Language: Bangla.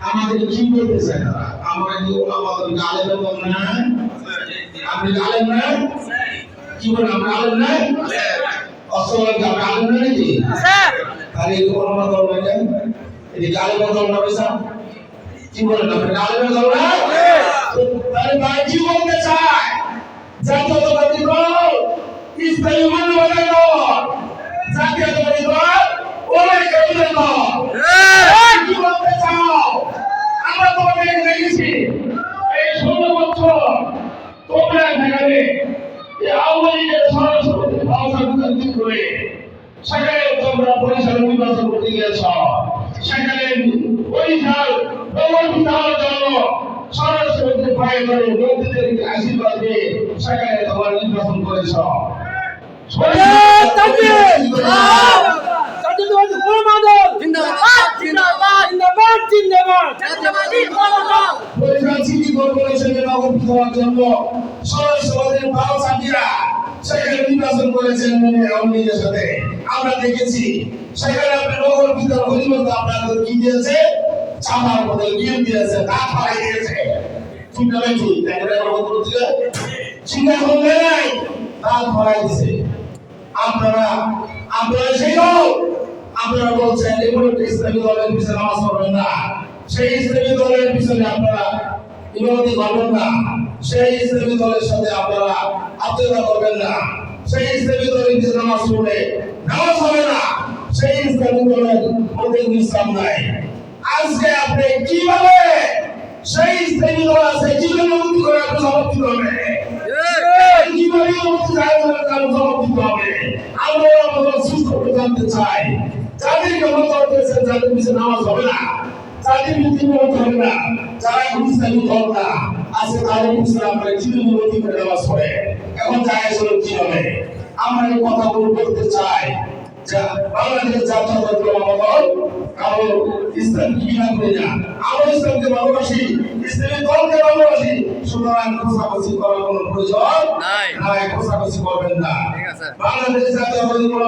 আমাদের কি বলতে চায় তারা আমরা কি আমাদের গালে বেতন না আপনি গালেন না কি বলেন আমরা আলেন না অসল কি আমরা আলেন না নাকি? তাহলে এই কোনো কথা বলবেন না এই গালে বেতন না পয়সা কি বলেন আপনি গালে বেতন না তাহলে ভাই কি বলতে চায়? জাতীয়তাবাদী দল ইসলামী মানবতার দল জাতীয়তাবাদী দল ওলাই কেন্দ্রের দল কি বলতে চাও আমরা তোমাদের দেখেছি এই ষোলো বছর তোমরা সেখানে আওয়ামী লীগের সরাসরি বিতান্তিক করে সেখানে তোমরা পরিষদ নির্বাচন করতে গিয়েছ সেখানে পরিষদ প্রবর্তিত জন্য নির্বাচন করেছ কর্পোরেশনের নগরীত হওয়ার জন্য সরাসরি ভালো চাকরিরা সেখানে নির্বাচন করেছেন আওয়ামী সাথে। আমরা দেখেছি, সেখানে আপনি নগর ভিতর হরিমন্ত আপনাদের কি দিয়েছে? চামার মধ্যে গিয়ে দিয়েছে দাঁত ফালাই দিয়েছে। আপনারা সেই আপনারা বলছেন দলের পিছনে নামাজ আপনারা ইবাদতি করবেন না। সেই ইসলামী দলের সাথে আপনারা আত্মীয়তা করবেন না। সেই ইসলামী দলের পিছনে নামাজ পড়লে নামাজ হবে না। সেই ইসলামী দলের মধ্যে ইসলাম নাই। আজকে আপনি কীভাবে সেই ইসলামী দল আছে কীভাবে মুক্তি করে আপনি সমর্থিত হবে? কীভাবে মুক্তি চাই সমর্থিত হবে? আমরা আমাদের সুস্থ করে জানতে চাই। যাদেরকে মত করতেছেন যাদের পিছনে নামাজ হবে না। যাদের নীতি মত হবে না যারা ইসলামী দল না আছে তাদের আমরা কীভাবে মুক্তি করে নামাজ পড়ে এখন চাই আসলে কি হবে আমরা এই কথাগুলো বলতে চাই যা বাংলাদেশের জাতীয়তাবাদী দল কারও ইসলাম কি না করি না আমরা ইসলামকে ভালোবাসি ইসলামী দলকে ভালোবাসি সুতরাং খোঁজাখুঁজি করার কোনো প্রয়োজন নাই। খোঁজাখুঁজি করবেন না ঠিক আছে। বাংলাদেশ জাতীয়তাবাদী দল